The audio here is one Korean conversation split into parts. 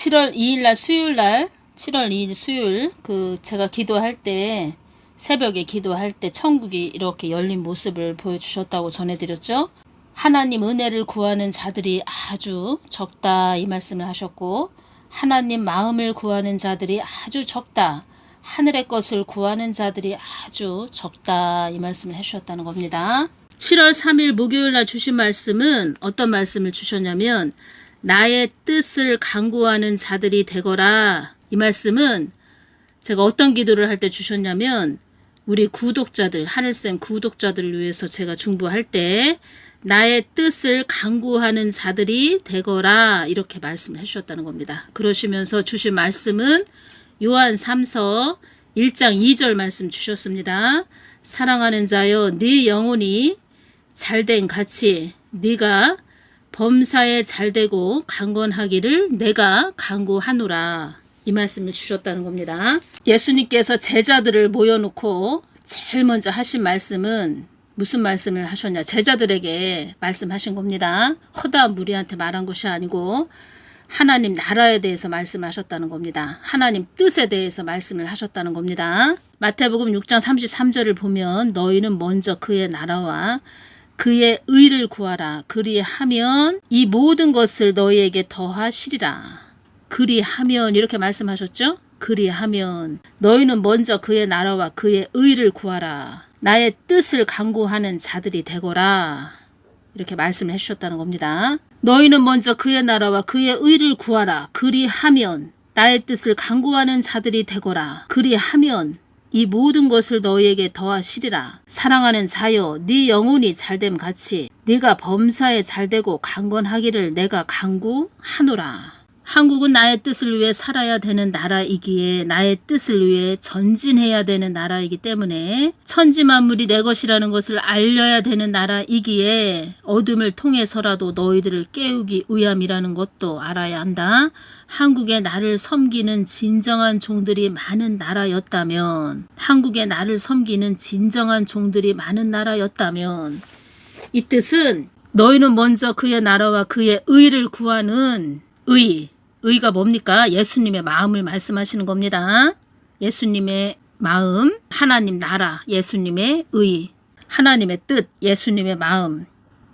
7월 2일 날 수요일 날 7월 2일 수요일 그 제가 기도할 때 새벽에 기도할 때 천국이 이렇게 열린 모습을 보여주셨다고 전해드렸죠. 하나님 은혜를 구하는 자들이 아주 적다 이 말씀을 하셨고 하나님 마음을 구하는 자들이 아주 적다. 하늘의 것을 구하는 자들이 아주 적다 이 말씀을 해주셨다는 겁니다. 7월 3일 목요일 날 주신 말씀은 어떤 말씀을 주셨냐면 나의 뜻을 강구하는 자들이 되거라 이 말씀은 제가 어떤 기도를 할 때 주셨냐면 우리 구독자들 하늘쌤 구독자들을 위해서 제가 중보할 때 나의 뜻을 강구하는 자들이 되거라 이렇게 말씀을 해주셨다는 겁니다. 그러시면서 주신 말씀은 요한 3서 1장 2절 말씀 주셨습니다. 사랑하는 자여 네 영혼이 잘된 같이 네가 범사에 잘되고 강건하기를 내가 강구하노라 이 말씀을 주셨다는 겁니다. 예수님께서 제자들을 모여놓고 제일 먼저 하신 말씀은 무슨 말씀을 하셨냐 제자들에게 말씀하신 겁니다. 허다 무리한테 말한 것이 아니고 하나님 나라에 대해서 말씀하셨다는 겁니다. 하나님 뜻에 대해서 말씀을 하셨다는 겁니다. 마태복음 6장 33절을 보면 너희는 먼저 그의 나라와 그의 의를 구하라. 그리하면 이 모든 것을 너희에게 더하시리라. 그리하면 이렇게 말씀하셨죠? 그리하면 너희는 먼저 그의 나라와 그의 의를 구하라. 나의 뜻을 강구하는 자들이 되거라. 이렇게 말씀을 해주셨다는 겁니다. 너희는 먼저 그의 나라와 그의 의를 구하라. 그리하면 나의 뜻을 강구하는 자들이 되거라. 그리하면 이 모든 것을 너희에게 더하시리라. 사랑하는 자여 네 영혼이 잘됨 같이 네가 범사에 잘되고 강건하기를 내가 강구하노라. 한국은 나의 뜻을 위해 살아야 되는 나라이기에 나의 뜻을 위해 전진해야 되는 나라이기 때문에 천지 만물이 내 것이라는 것을 알려야 되는 나라이기에 어둠을 통해서라도 너희들을 깨우기 위함이라는 것도 알아야 한다. 한국에 나를 섬기는 진정한 종들이 많은 나라였다면 한국에 나를 섬기는 진정한 종들이 많은 나라였다면 이 뜻은 너희는 먼저 그의 나라와 그의 의를 구하는 의, 의가 뭡니까? 예수님의 마음을 말씀하시는 겁니다. 예수님의 마음, 하나님 나라, 예수님의 의, 하나님의 뜻, 예수님의 마음,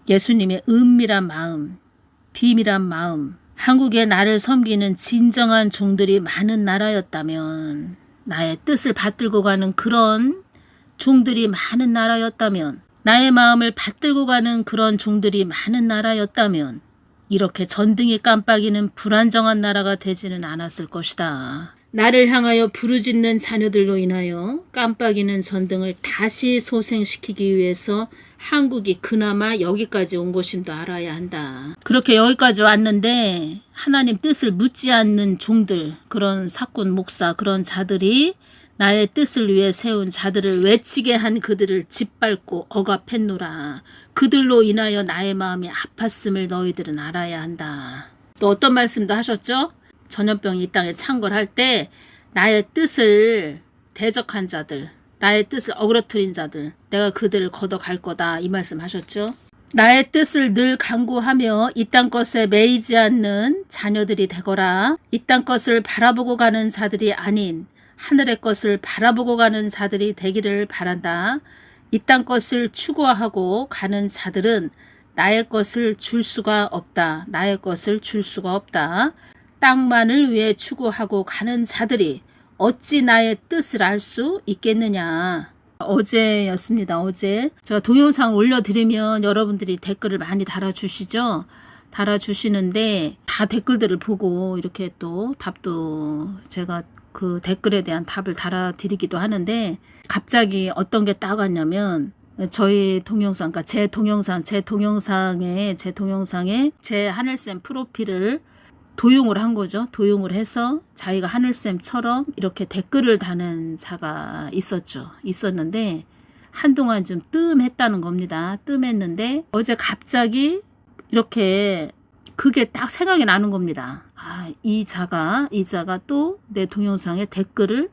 예수님의 은밀한 마음, 비밀한 마음, 한국에 나를 섬기는 진정한 종들이 많은 나라였다면, 나의 뜻을 받들고 가는 그런 종들이 많은 나라였다면, 나의 마음을 받들고 가는 그런 종들이 많은 나라였다면, 이렇게 전등이 깜빡이는 불안정한 나라가 되지는 않았을 것이다. 나를 향하여 부르짖는 자녀들로 인하여 깜빡이는 전등을 다시 소생시키기 위해서 한국이 그나마 여기까지 온 것임도 알아야 한다. 그렇게 여기까지 왔는데 하나님 뜻을 묻지 않는 종들, 그런 사꾼 목사, 그런 자들이 나의 뜻을 위해 세운 자들을 외치게 한 그들을 짓밟고 억압했노라. 그들로 인하여 나의 마음이 아팠음을 너희들은 알아야 한다. 또 어떤 말씀도 하셨죠? 전염병이 이 땅에 창궐할 때 나의 뜻을 대적한 자들, 나의 뜻을 어그러뜨린 자들, 내가 그들을 걷어갈 거다 이 말씀 하셨죠? 나의 뜻을 늘 강구하며 이 땅 것에 매이지 않는 자녀들이 되거라. 이 땅 것을 바라보고 가는 자들이 아닌 하늘의 것을 바라보고 가는 자들이 되기를 바란다. 이 땅 것을 추구하고 가는 자들은 나의 것을 줄 수가 없다. 나의 것을 줄 수가 없다. 땅만을 위해 추구하고 가는 자들이 어찌 나의 뜻을 알 수 있겠느냐. 어제였습니다. 어제 제가 동영상 올려드리면 여러분들이 댓글을 많이 달아주시죠. 달아주시는데 다 댓글들을 보고 이렇게 또 답도 제가 그 댓글에 대한 답을 달아드리기도 하는데 갑자기 어떤 게 딱 왔냐면 저희 동영상, 그러니까 제 동영상, 제 동영상에 제 동영상에 제 하늘쌤 프로필을 도용을 한 거죠. 도용을 해서 자기가 하늘쌤처럼 이렇게 댓글을 다는 자가 있었죠. 있었는데 한동안 좀 뜸했다는 겁니다. 뜸했는데 어제 갑자기 이렇게 그게 딱 생각이 나는 겁니다. 아, 이 자가, 이 자가 또 내 동영상에 댓글을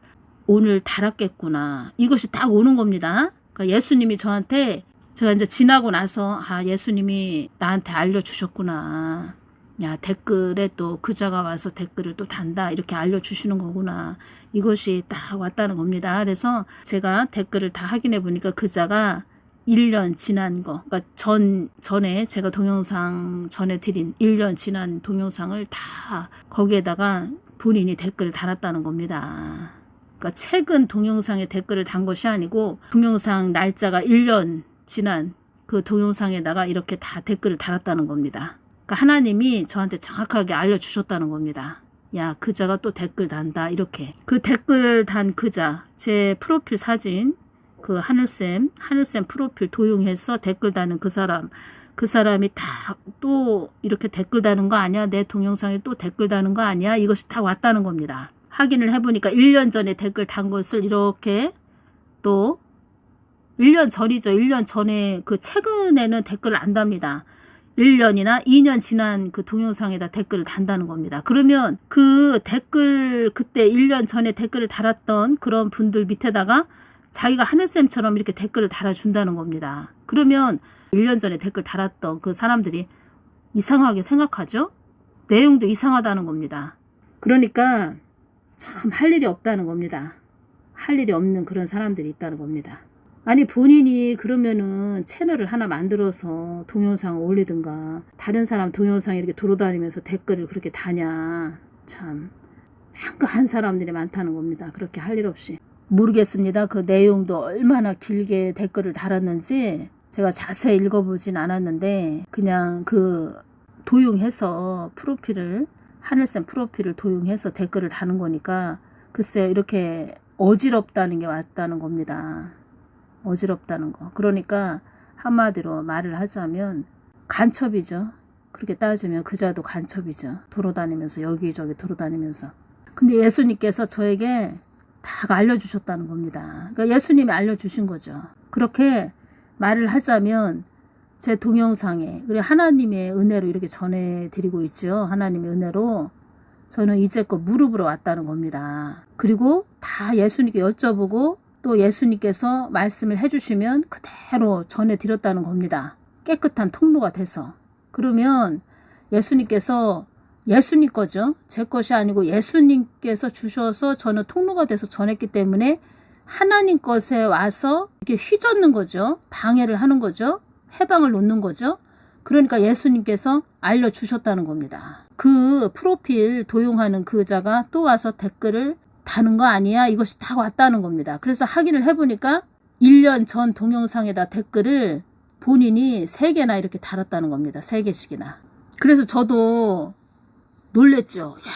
오늘 달았겠구나. 이것이 딱 오는 겁니다. 그러니까 예수님이 저한테 제가 이제 지나고 나서 아, 예수님이 나한테 알려주셨구나. 야 댓글에 또 그자가 와서 댓글을 또 단다 이렇게 알려주시는 거구나 이것이 딱 왔다는 겁니다. 그래서 제가 댓글을 다 확인해 보니까 그자가 1년 지난 거, 그러니까 전, 전에 제가 동영상 전에 드린 1년 지난 동영상을 다 거기에다가 본인이 댓글을 달았다는 겁니다. 그러니까 최근 동영상에 댓글을 단 것이 아니고 동영상 날짜가 1년 지난 그 동영상에다가 이렇게 다 댓글을 달았다는 겁니다. 그러니까 하나님이 저한테 정확하게 알려주셨다는 겁니다. 야, 그자가 또 댓글 단다. 이렇게. 그 댓글 단 그자, 제 프로필 사진, 그 하늘쌤, 하늘쌤 프로필 도용해서 댓글 다는 그 사람, 그 사람이 다 또 이렇게 댓글 다는 거 아니야? 내 동영상에 또 댓글 다는 거 아니야? 이것이 다 왔다는 겁니다. 확인을 해보니까 1년 전에 댓글 단 것을 이렇게 또 1년 전이죠. 1년 전에 그 최근에는 댓글을 안 답니다. 1년이나 2년 지난 그 동영상에다 댓글을 단다는 겁니다. 그러면 그 댓글 그때 1년 전에 댓글을 달았던 그런 분들 밑에다가 자기가 하늘쌤처럼 이렇게 댓글을 달아준다는 겁니다. 그러면 1년 전에 댓글 달았던 그 사람들이 이상하게 생각하죠? 내용도 이상하다는 겁니다. 그러니까 참 할 일이 없다는 겁니다. 할 일이 없는 그런 사람들이 있다는 겁니다. 아니 본인이 그러면은 채널을 하나 만들어서 동영상을 올리든가 다른 사람 동영상 이렇게 돌아다니면서 댓글을 그렇게 다냐 참 한가한 사람들이 많다는 겁니다. 그렇게 할 일 없이 모르겠습니다. 그 내용도 얼마나 길게 댓글을 달았는지 제가 자세히 읽어보진 않았는데 그냥 그 도용해서 프로필을 하늘쌤 프로필을 도용해서 댓글을 다는 거니까 글쎄요 이렇게 어지럽다는 게 왔다는 겁니다. 어지럽다는 거. 그러니까 한마디로 말을 하자면 간첩이죠. 그렇게 따지면 그자도 간첩이죠. 돌아다니면서 여기저기 돌아다니면서. 근데 예수님께서 저에게 다 알려주셨다는 겁니다. 그러니까 예수님이 알려주신 거죠. 그렇게 말을 하자면 제 동영상에 그리고 하나님의 은혜로 이렇게 전해드리고 있죠. 하나님의 은혜로 저는 이제껏 무릎으로 왔다는 겁니다. 그리고 다 예수님께 여쭤보고 또 예수님께서 말씀을 해주시면 그대로 전해드렸다는 겁니다. 깨끗한 통로가 돼서. 그러면 예수님께서 예수님 거죠. 제 것이 아니고 예수님께서 주셔서 저는 통로가 돼서 전했기 때문에 하나님 것에 와서 이렇게 휘젓는 거죠. 방해를 하는 거죠. 해방을 놓는 거죠. 그러니까 예수님께서 알려주셨다는 겁니다. 그 프로필 도용하는 그 자가 또 와서 댓글을 다는 거 아니야? 이것이 다 왔다는 겁니다. 그래서 확인을 해보니까 1년 전 동영상에다 댓글을 본인이 3개나 이렇게 달았다는 겁니다. 3개씩이나. 그래서 저도 놀랬죠. 야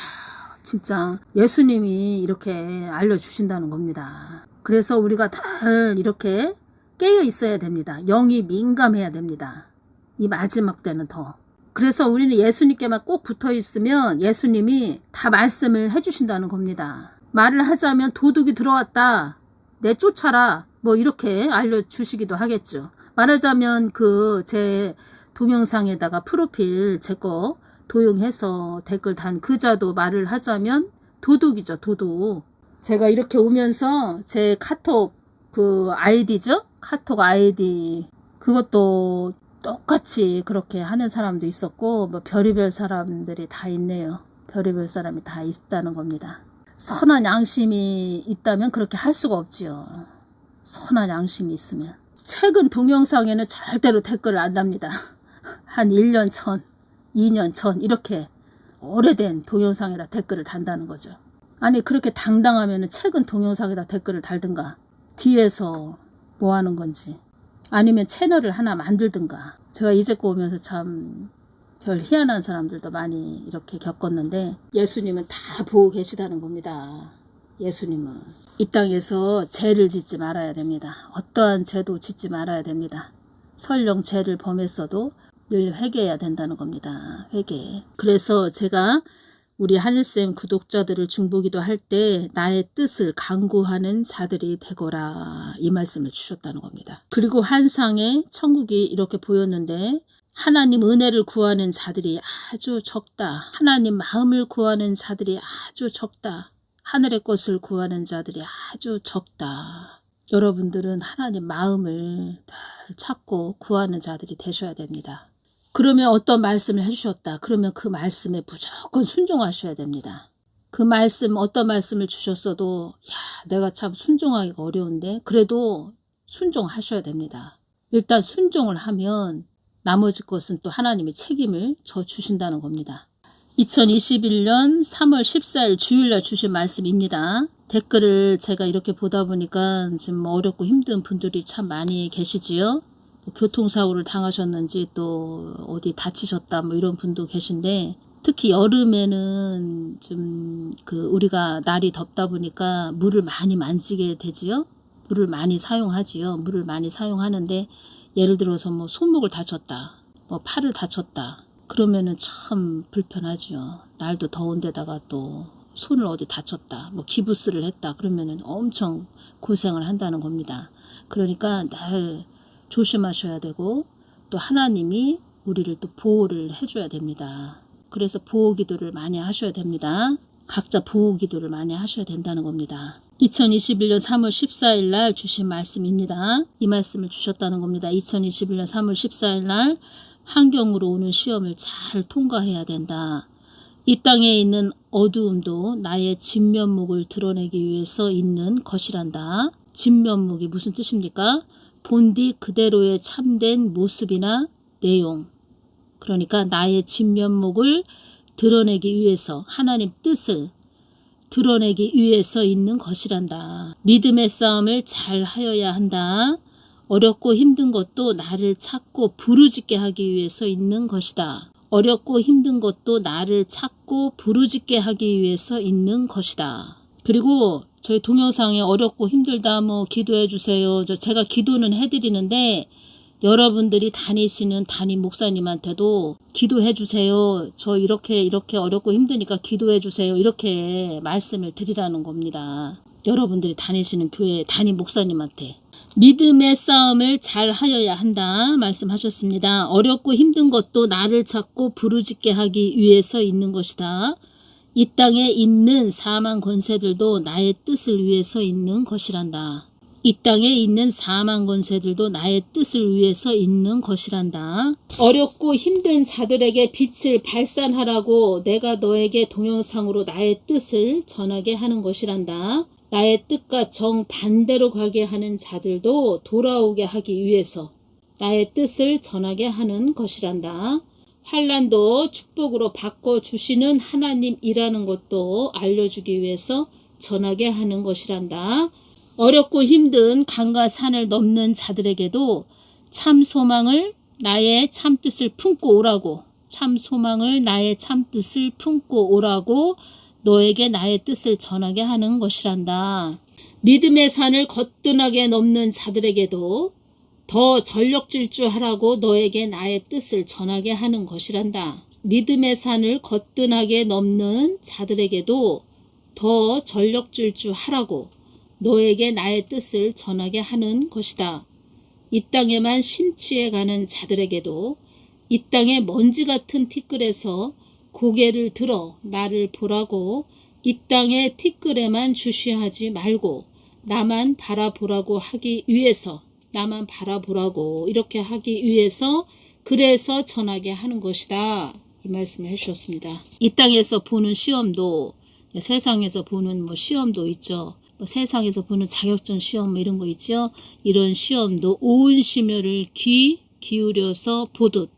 진짜 예수님이 이렇게 알려주신다는 겁니다. 그래서 우리가 늘 이렇게 깨어 있어야 됩니다. 영이 민감해야 됩니다. 이 마지막 때는 더. 그래서 우리는 예수님께만 꼭 붙어 있으면 예수님이 다 말씀을 해주신다는 겁니다. 말을 하자면 도둑이 들어왔다. 내 쫓아라. 뭐 이렇게 알려주시기도 하겠죠. 말하자면 그 제 동영상에다가 프로필 제 거 도용해서 댓글 단 그자도 말을 하자면 도둑이죠. 도둑. 제가 이렇게 오면서 제 카톡 그 아이디죠. 카톡 아이디 그것도 똑같이 그렇게 하는 사람도 있었고 뭐 별의별 사람들이 다 있네요. 별의별 사람이 다 있다는 겁니다. 선한 양심이 있다면 그렇게 할 수가 없지요. 선한 양심이 있으면. 최근 동영상에는 절대로 댓글을 안 답니다. 한 1년 전, 2년 전 이렇게 오래된 동영상에다 댓글을 단다는 거죠. 아니 그렇게 당당하면 최근 동영상에다 댓글을 달든가 뒤에서 뭐 하는 건지 아니면 채널을 하나 만들든가 제가 이제껏 오면서 참 별 희한한 사람들도 많이 이렇게 겪었는데 예수님은 다 보고 계시다는 겁니다. 예수님은 이 땅에서 죄를 짓지 말아야 됩니다. 어떠한 죄도 짓지 말아야 됩니다. 설령 죄를 범했어도 늘 회개해야 된다는 겁니다. 회개. 그래서 제가 우리 하늘쌤 구독자들을 중보기도 할 때 나의 뜻을 강구하는 자들이 되거라 이 말씀을 주셨다는 겁니다. 그리고 한상에 천국이 이렇게 보였는데 하나님 은혜를 구하는 자들이 아주 적다. 하나님 마음을 구하는 자들이 아주 적다. 하늘의 것을 구하는 자들이 아주 적다. 여러분들은 하나님 마음을 늘 찾고 구하는 자들이 되셔야 됩니다. 그러면 어떤 말씀을 해주셨다. 그러면 그 말씀에 무조건 순종하셔야 됩니다. 그 말씀, 어떤 말씀을 주셨어도, 야, 내가 참 순종하기가 어려운데, 그래도 순종하셔야 됩니다. 일단 순종을 하면 나머지 것은 또 하나님의 책임을 져 주신다는 겁니다. 2021년 3월 14일 주일날 주신 말씀입니다. 댓글을 제가 이렇게 보다 보니까 지금 어렵고 힘든 분들이 참 많이 계시지요. 뭐 교통사고를 당하셨는지 또 어디 다치셨다 뭐 이런 분도 계신데 특히 여름에는 좀 그 우리가 날이 덥다 보니까 물을 많이 만지게 되지요. 물을 많이 사용하지요. 물을 많이 사용하는데 예를 들어서 뭐 손목을 다쳤다, 뭐 팔을 다쳤다. 그러면은 참 불편하지요. 날도 더운데다가 또 손을 어디 다쳤다, 뭐 기부스를 했다. 그러면은 엄청 고생을 한다는 겁니다. 그러니까 날 조심하셔야 되고 또 하나님이 우리를 또 보호를 해줘야 됩니다. 그래서 보호 기도를 많이 하셔야 됩니다. 각자 보호 기도를 많이 하셔야 된다는 겁니다. 2021년 3월 14일 날 주신 말씀입니다. 이 말씀을 주셨다는 겁니다. 2021년 3월 14일 날 환경으로 오는 시험을 잘 통과해야 된다. 이 땅에 있는 어두움도 나의 진면목을 드러내기 위해서 있는 것이란다. 진면목이 무슨 뜻입니까? 본디 그대로의 참된 모습이나 내용. 그러니까 나의 진면목을 드러내기 위해서 하나님 뜻을 드러내기 위해서 있는 것이란다. 믿음의 싸움을 잘 하여야 한다. 어렵고 힘든 것도 나를 찾고 부르짖게 하기 위해서 있는 것이다. 어렵고 힘든 것도 나를 찾고 부르짖게 하기 위해서 있는 것이다. 그리고 저희 동영상에 어렵고 힘들다 뭐 기도해 주세요. 저 제가 기도는 해드리는데 여러분들이 다니시는 담임 목사님한테도 기도해 주세요. 저 이렇게 이렇게 어렵고 힘드니까 기도해 주세요. 이렇게 말씀을 드리라는 겁니다. 여러분들이 다니시는 교회 담임 목사님한테 믿음의 싸움을 잘 하여야 한다 말씀하셨습니다. 어렵고 힘든 것도 나를 찾고 부르짖게 하기 위해서 있는 것이다. 이 땅에 있는 사망 권세들도 나의 뜻을 위해서 있는 것이란다. 이 땅에 있는 사망 권세들도 나의 뜻을 위해서 있는 것이란다. 어렵고 힘든 자들에게 빛을 발산하라고 내가 너에게 동영상으로 나의 뜻을 전하게 하는 것이란다. 나의 뜻과 정반대로 가게 하는 자들도 돌아오게 하기 위해서 나의 뜻을 전하게 하는 것이란다. 환란도 축복으로 바꿔 주시는 하나님이라는 것도 알려주기 위해서 전하게 하는 것이란다. 어렵고 힘든 강과 산을 넘는 자들에게도 참 소망을 나의 참 뜻을 품고 오라고 참 소망을 나의 참 뜻을 품고 오라고 너에게 나의 뜻을 전하게 하는 것이란다. 믿음의 산을 거뜬하게 넘는 자들에게도 더 전력 질주하라고 너에게 나의 뜻을 전하게 하는 것이란다. 믿음의 산을 거뜬하게 넘는 자들에게도 더 전력 질주하라고 너에게 나의 뜻을 전하게 하는 것이다. 이 땅에만 심취해 가는 자들에게도 이 땅의 먼지 같은 티끌에서 고개를 들어 나를 보라고 이 땅의 티끌에만 주시하지 말고 나만 바라보라고 하기 위해서 나만 바라보라고 이렇게 하기 위해서 그래서 전하게 하는 것이다. 이 말씀을 해주셨습니다. 이 땅에서 보는 시험도 세상에서 보는 뭐 시험도 있죠. 뭐 세상에서 보는 자격증 시험 뭐 이런 거 있죠. 이런 시험도 온 심혈을 귀 기울여서 보듯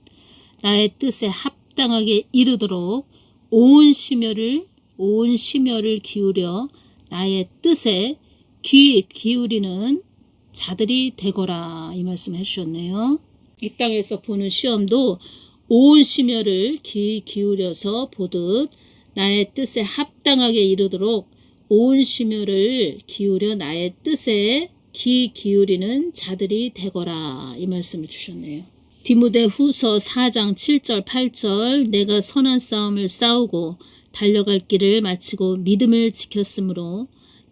나의 뜻에 합당하게 이르도록 온 심혈을 온 심혈을 기울여 나의 뜻에 귀 기울이는 자들이 되거라 이 말씀 해 주셨네요. 이 땅에서 보는 시험도 온 심혈을 귀 기울여서 보듯 나의 뜻에 합당하게 이르도록 온 심혈을 기울여 나의 뜻에 귀 기울이는 자들이 되거라 이 말씀을 주셨네요. 디모데 후서 4장 7절 8절 내가 선한 싸움을 싸우고 달려갈 길을 마치고 믿음을 지켰으므로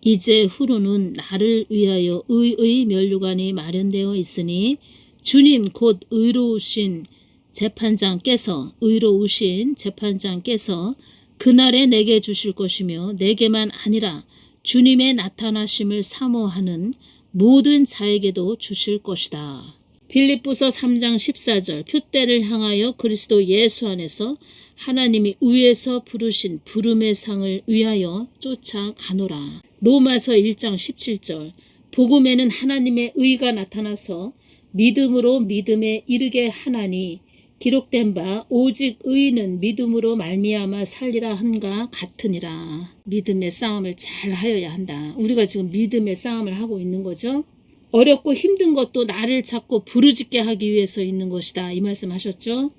이제 후로는 나를 위하여 의의 면류관이 마련되어 있으니 주님 곧 의로우신 재판장께서 의로우신 재판장께서 그날에 내게 주실 것이며 내게만 아니라 주님의 나타나심을 사모하는 모든 자에게도 주실 것이다. 빌립보서 3장 14절 표대를 향하여 그리스도 예수 안에서 하나님이 위에서 부르신 부름의 상을 위하여 쫓아가노라. 로마서 1장 17절 복음에는 하나님의 의가 나타나서 믿음으로 믿음에 이르게 하나니 기록된 바 오직 의인은 믿음으로 말미암아 살리라 한가 같으니라. 믿음의 싸움을 잘 하여야 한다. 우리가 지금 믿음의 싸움을 하고 있는 거죠. 어렵고 힘든 것도 나를 찾고 부르짖게 하기 위해서 있는 것이다. 이 말씀 하셨죠?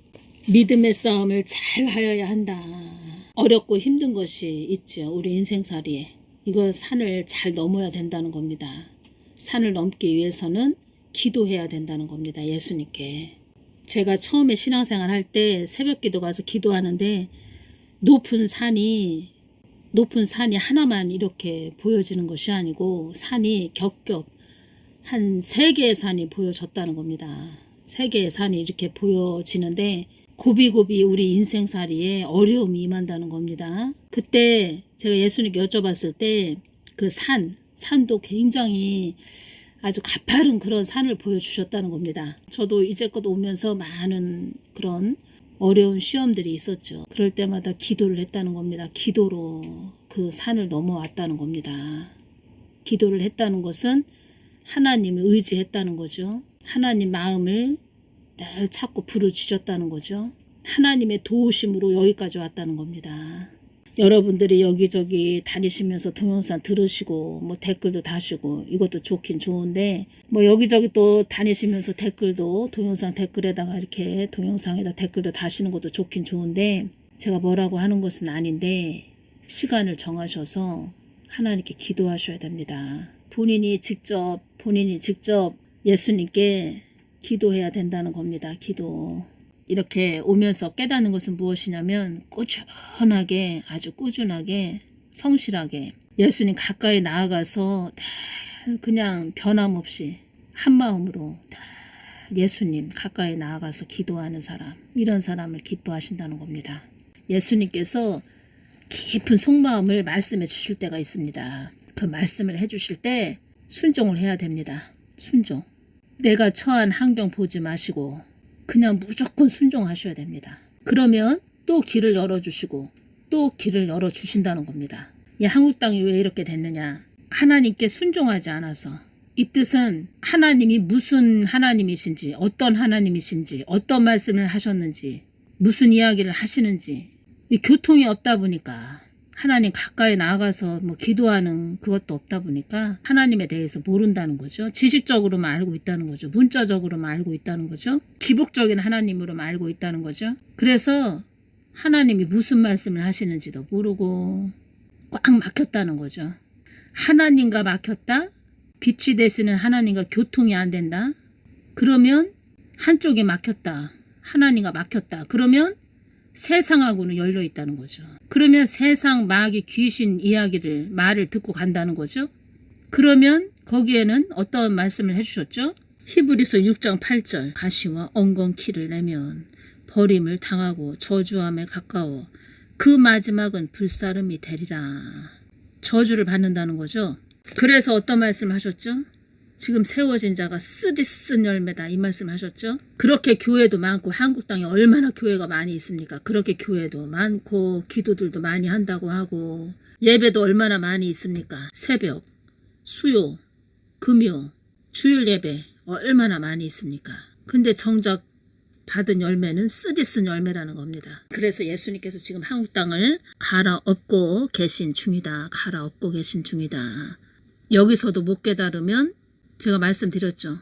믿음의 싸움을 잘 하여야 한다. 어렵고 힘든 것이 있죠. 우리 인생살이에. 이거 산을 잘 넘어야 된다는 겁니다. 산을 넘기 위해서는 기도해야 된다는 겁니다. 예수님께. 제가 처음에 신앙생활 할 때 새벽 기도 가서 기도하는데 높은 산이 높은 산이 하나만 이렇게 보여지는 것이 아니고 산이 겹겹 한 세 개의 산이 보여졌다는 겁니다. 세 개의 산이 이렇게 보여지는데 고비고비 우리 인생살이에 어려움이 임한다는 겁니다. 그때 제가 예수님께 여쭤봤을 때 그 산, 산도 굉장히 아주 가파른 그런 산을 보여주셨다는 겁니다. 저도 이제껏 오면서 많은 그런 어려운 시험들이 있었죠. 그럴 때마다 기도를 했다는 겁니다. 기도로 그 산을 넘어왔다는 겁니다. 기도를 했다는 것은 하나님을 의지했다는 거죠. 하나님 마음을 늘 찾고 부르짖었다는 거죠. 하나님의 도우심으로 여기까지 왔다는 겁니다. 여러분들이 여기저기 다니시면서 동영상 들으시고 뭐 댓글도 다시고 이것도 좋긴 좋은데 뭐 여기저기 또 다니시면서 댓글도 동영상 댓글에다가 이렇게 동영상에다 댓글도 다시는 것도 좋긴 좋은데 제가 뭐라고 하는 것은 아닌데 시간을 정하셔서 하나님께 기도하셔야 됩니다. 본인이 직접 본인이 직접 예수님께 기도해야 된다는 겁니다. 기도. 이렇게 오면서 깨닫는 것은 무엇이냐면 꾸준하게 아주 꾸준하게 성실하게 예수님 가까이 나아가서 늘 그냥 변함없이 한 마음으로 늘 예수님 가까이 나아가서 기도하는 사람 이런 사람을 기뻐하신다는 겁니다. 예수님께서 깊은 속마음을 말씀해 주실 때가 있습니다. 그 말씀을 해 주실 때 순종을 해야 됩니다. 순종. 내가 처한 환경 보지 마시고 그냥 무조건 순종하셔야 됩니다. 그러면 또 길을 열어주시고 또 길을 열어주신다는 겁니다. 이 한국 땅이 왜 이렇게 됐느냐? 하나님께 순종하지 않아서 이 뜻은 하나님이 무슨 하나님이신지 어떤 하나님이신지 어떤 말씀을 하셨는지 무슨 이야기를 하시는지 이 교통이 없다 보니까 하나님 가까이 나아가서 뭐 기도하는 그것도 없다 보니까 하나님에 대해서 모른다는 거죠. 지식적으로만 알고 있다는 거죠. 문자적으로만 알고 있다는 거죠. 기복적인 하나님으로만 알고 있다는 거죠. 그래서 하나님이 무슨 말씀을 하시는지도 모르고 꽉 막혔다는 거죠. 하나님과 막혔다? 빛이 되시는 하나님과 교통이 안 된다? 그러면 한쪽에 막혔다. 하나님과 막혔다. 그러면 세상하고는 열려 있다는 거죠. 그러면 세상 마귀 귀신 이야기를 말을 듣고 간다는 거죠. 그러면 거기에는 어떤 말씀을 해주셨죠? 히브리서 6장 8절 가시와 엉겅퀴를 내면 버림을 당하고 저주함에 가까워 그 마지막은 불사름이 되리라. 저주를 받는다는 거죠. 그래서 어떤 말씀을 하셨죠? 지금 세워진 자가 쓰디 쓴 열매다 이 말씀 하셨죠? 그렇게 교회도 많고 한국 땅에 얼마나 교회가 많이 있습니까? 그렇게 교회도 많고 기도들도 많이 한다고 하고 예배도 얼마나 많이 있습니까? 새벽, 수요, 금요, 주일 예배 얼마나 많이 있습니까? 근데 정작 받은 열매는 쓰디 쓴 열매라는 겁니다. 그래서 예수님께서 지금 한국 땅을 갈아엎고 계신 중이다. 갈아엎고 계신 중이다. 여기서도 못 깨달으면 제가 말씀드렸죠.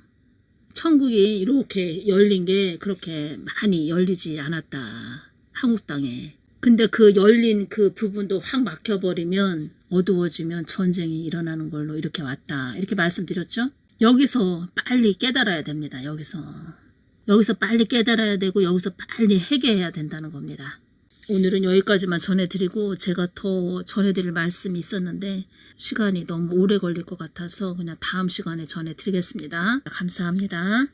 천국이 이렇게 열린 게 그렇게 많이 열리지 않았다. 한국 땅에. 근데 그 열린 그 부분도 확 막혀버리면 어두워지면 전쟁이 일어나는 걸로 이렇게 왔다. 이렇게 말씀드렸죠. 여기서 빨리 깨달아야 됩니다. 여기서. 여기서 빨리 깨달아야 되고 여기서 빨리 해결해야 된다는 겁니다. 오늘은 여기까지만 전해드리고 제가 더 전해드릴 말씀이 있었는데 시간이 너무 오래 걸릴 것 같아서 그냥 다음 시간에 전해드리겠습니다. 감사합니다.